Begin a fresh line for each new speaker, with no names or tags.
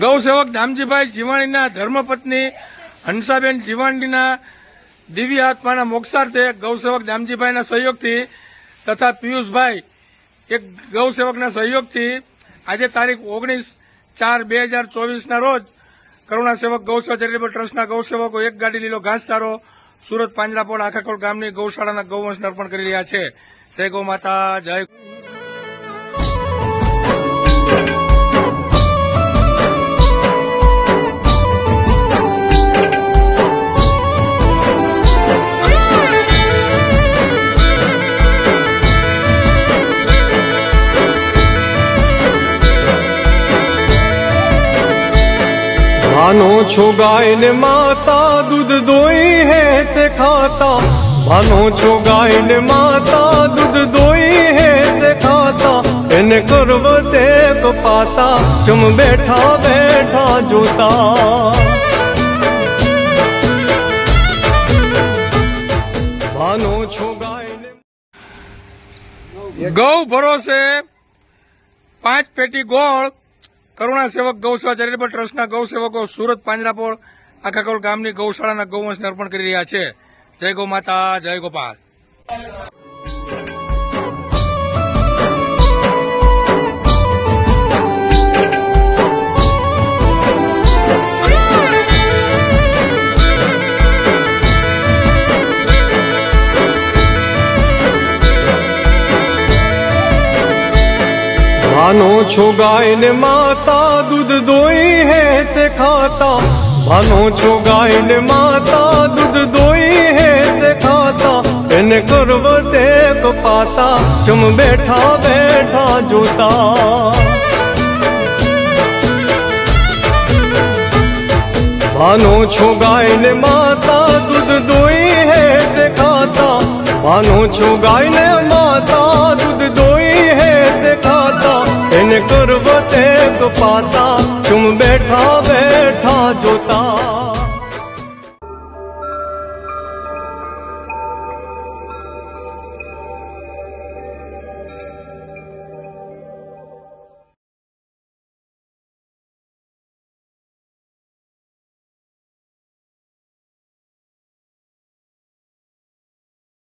ગૌસેવક દામજીભાઈ જીવાણીના ધર્મપત્ની, હંસાબેન જીવાણીના દિવ્ય આત્માના મોક્ષાર્થે ગૌસેવક દામજીભાઈના સહયોગથી તથા પિયુષભાઈ, એક ગૌસેવકના સહયોગથી આજે તારીખ ઓગણીસ ચાર બે હજાર ચોવીસના રોજ કરુણા સેવક ગૌસેવા ચેરિટેબલ ટ્રસ્ટના ગૌસેવકો એક ગાડી લીલો ઘાસચારો સુરત પાંજરાપોળ આખાકોળ ગામની ગૌશાળાના ગૌવંશને અર્પણ કરી રહ્યા છે. જય ગૌ માતા, જય
માનો છો ગાય ને માતા, દૂધ દોઈ હે તે ખાતા. માનો છો ગાય ને માતા, દૂધ દોઈ હે તે ખાતા. એને કરવ તે પાતા ચમ બેઠા બેઠા જોતા. માનો છો ગાય ને
ગૌ ભરોસે પાંચ પેટી ગોળ કરુણા સેવક ગૌશાળા ચેરિટેબલ ટ્રસ્ટના ગૌસેવકો સુરત પાંજરાપોળ, આખાકોલ ગામની ગૌશાળાના ગૌવંશને અર્પણ કરી રહ્યા છે. જય ગૌ માતા, જય ગોપાલ.
માનો છો ગાય ને માતા દૂધ દોઈ હે તે ખાતા. માનો છો ગાય ને માતા દૂધ દોઈ હે તે ખાતા. એને કરવ તે પાતા ચમ બેઠા બેઠા જોતા. માનો છો ગાય ને માતા દૂધ દોઈ હે તે ખાતા. માનો છો ગાય ને માતા દૂધ દોઈ એને કરવ તે પાતા ચુમ બેઠા બેઠા જોતા